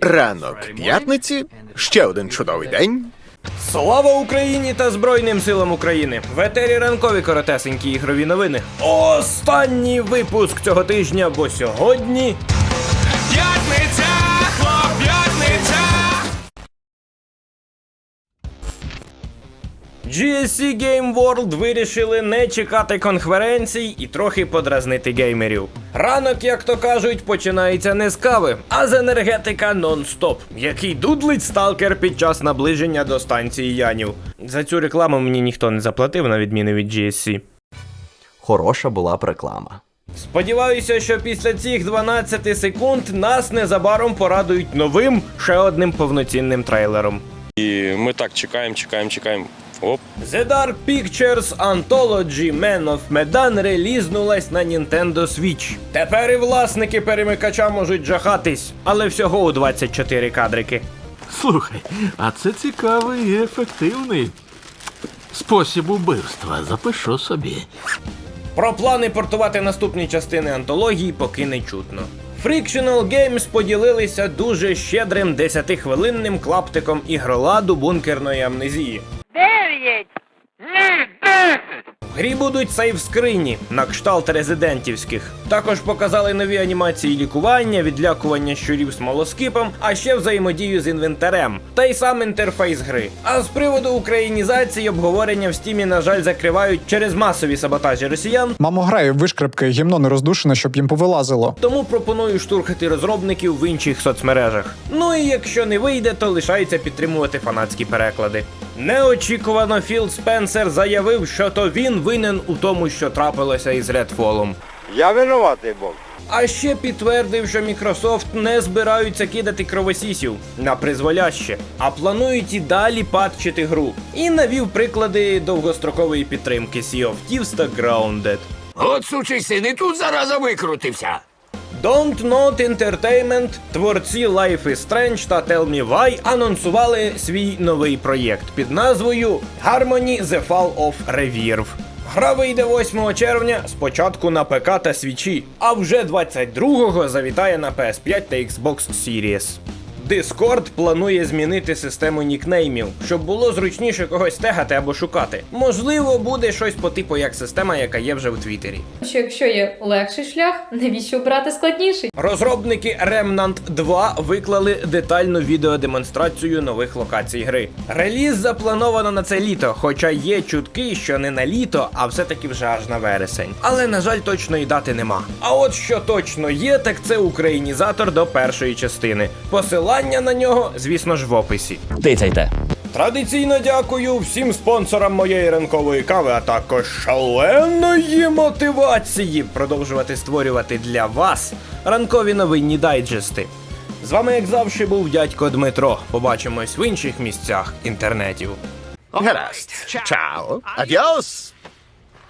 Ранок п'ятниці, ще один чудовий день. Слава Україні та Збройним силам України! В етері ранкові коротесенькі ігрові новини. Останній випуск цього тижня, бо сьогодні. П'ятниця, хлоп, GSC Game World вирішили не чекати конференцій і трохи подразнити геймерів. Ранок, як то кажуть, починається не з кави, а з енергетика нон-стоп, який дудлить сталкер під час наближення до станції Янів. За цю рекламу мені ніхто не заплатив, на відміну від GSC. Хороша була б реклама. Сподіваюся, що після цих 12 секунд нас незабаром порадують новим ще одним повноцінним трейлером. І ми так чекаємо, чекаємо, чекаємо. Оп, The Dark Pictures Anthology Man of Medan релізнулась на Nintendo Switch. Тепер і власники перемикача можуть жахатись, але всього у 24 кадрики. Слухай, а це цікавий і ефективний спосіб убивства. Запишу собі. Про плани портувати наступні частини антології поки не чутно. Frictional Games поділилися дуже щедрим 10-хвилинним клаптиком ігроладу бункерної амнезії. creates Грі будуть сейв-скрині на кшталт резидентівських. Також показали нові анімації лікування, відлякування щурів смолоскипом, а ще взаємодію з інвентарем, та й сам інтерфейс гри. А з приводу українізації обговорення в стімі, на жаль, закривають через масові саботажі росіян. Мамо грає вишкрепки, гімно не роздушене, щоб їм повилазило. Тому пропоную штурхати розробників в інших соцмережах. Ну і якщо не вийде, то лишається підтримувати фанатські переклади. Неочікувано Філ Спенсер заявив, що то він винен у тому, що трапилося із Редфолом. Я винуватий був. А ще підтвердив, що Microsoft не збираються кидати кровосісів на призволяще, а планують і далі патчити гру. І навів приклади довгострокової підтримки Sea of Thieves та Grounded. От сучий син і тут зараза викрутився. Don't Not Entertainment, творці Life is Strange та Tell Me Why анонсували свій новий проєкт під назвою Harmony The Fall of Reverve. Гра вийде 8 червня спочатку на ПК та свічі, а вже 22-го завітає на PS5 та Xbox Series. Discord планує змінити систему нікнеймів, щоб було зручніше когось тегати або шукати. Можливо, буде щось по типу як система, яка є вже в Твіттері. що якщо є легший шлях, навіщо брати складніший? Розробники Remnant 2 виклали детальну відеодемонстрацію нових локацій гри. Реліз заплановано на це літо, хоча є чутки, що не на літо, а все-таки вже аж на вересень. Але, на жаль, точної дати нема. А от що точно є, так це українізатор до першої частини. Посилання на нього, звісно ж, в описі. Тицяйте. Традиційно дякую всім спонсорам моєї ранкової кави, а також шаленої мотивації продовжувати створювати для вас ранкові новинні дайджести. З вами, як завжди, був дядько Дмитро. Побачимось в інших місцях інтернетів. Гаразд. Чао. Адіос.